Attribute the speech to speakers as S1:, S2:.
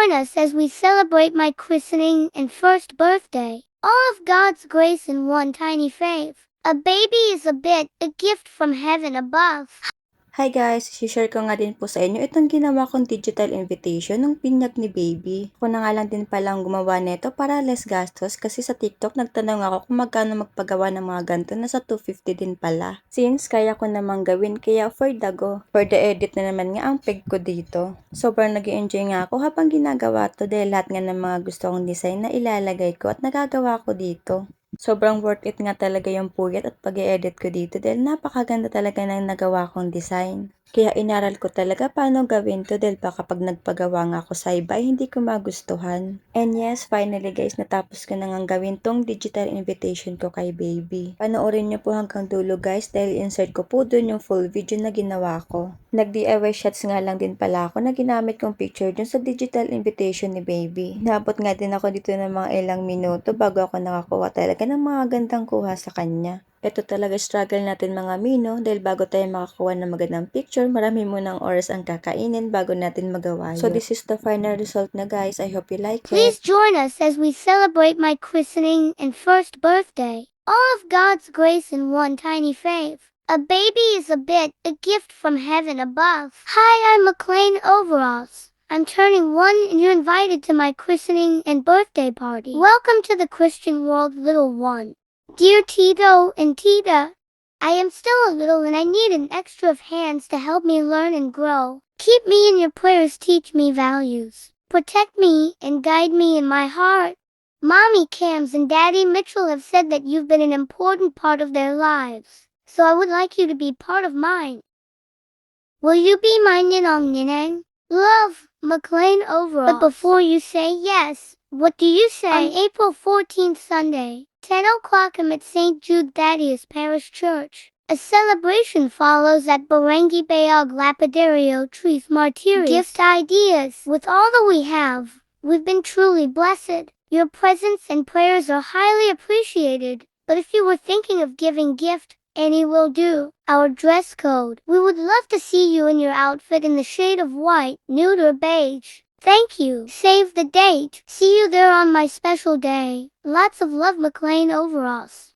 S1: join us as we celebrate my christening and first birthday. All of God's grace in one tiny faith. A baby is a bit, a gift from heaven above.
S2: Hi guys, share ko nga din po sa inyo itong ginawa kong digital invitation ng pinyag ni baby. Ako na nga lang din palang gumawa nito para less gastos kasi sa TikTok nagtanong ako kung magkano magpagawa ng mga ganito na sa 250 din pala. Since kaya ko namang gawin kaya for the go. For the edit na naman nga ang peg ko dito. Sobrang nag enjoy nga ako habang ginagawa to dahil lahat nga ng mga gusto kong design na ilalagay ko at nagagawa ko dito. Sobrang worth it nga talaga yung puyat at pag edit ko dito dahil napakaganda talaga ng nagawa kong design. Kaya inaral ko talaga paano gawin to dahil baka pag nagpagawa nga ako sa iba hindi ko magustuhan. And yes, finally guys, natapos ko na nga gawin tong digital invitation ko kay baby. Panoorin niyo po hanggang dulo guys dahil insert ko po dun yung full video na ginawa ko. Nag-DIY shots nga lang din pala ako na ginamit kong picture dun sa digital invitation ni baby. Naabot nga din ako dito ng mga ilang minuto bago ako nakakuha talaga ng mga gandang kuha sa kanya. Ito talaga struggle natin mga mino dahil bago tayo makakuha ng magandang picture, marami munang oras ang kakainin bago natin magawa yun. So this is the final result na guys. I hope you like
S1: Please
S2: it.
S1: join us as we celebrate my christening and first birthday. All of God's grace in one tiny faith. A baby is a bit, a gift from heaven above. Hi, I'm McLean Overalls. I'm turning one and you're invited to my christening and birthday party. Welcome to the Christian world, little one. Dear Tito and Tita, I am still a little and I need an extra of hands to help me learn and grow. Keep me in your prayers, teach me values. Protect me and guide me in my heart. Mommy Cams and Daddy Mitchell have said that you've been an important part of their lives, so I would like you to be part of mine. Will you be my ninong ninang? Love, McLean Overalls. But before you say yes, what do you say? On April 14th Sunday, 10 o'clock I'm at St. Jude Thaddeus Parish Church. A celebration follows at Barangay Bayog Lapidario Trees Martyrs. Gift ideas. With all that we have, we've been truly blessed. Your presence and prayers are highly appreciated. But if you were thinking of giving gift, any will do. Our dress code. We would love to see you in your outfit in the shade of white, nude or beige. Thank you. Save the date. See you there on my special day. Lots of love, McLean Overalls.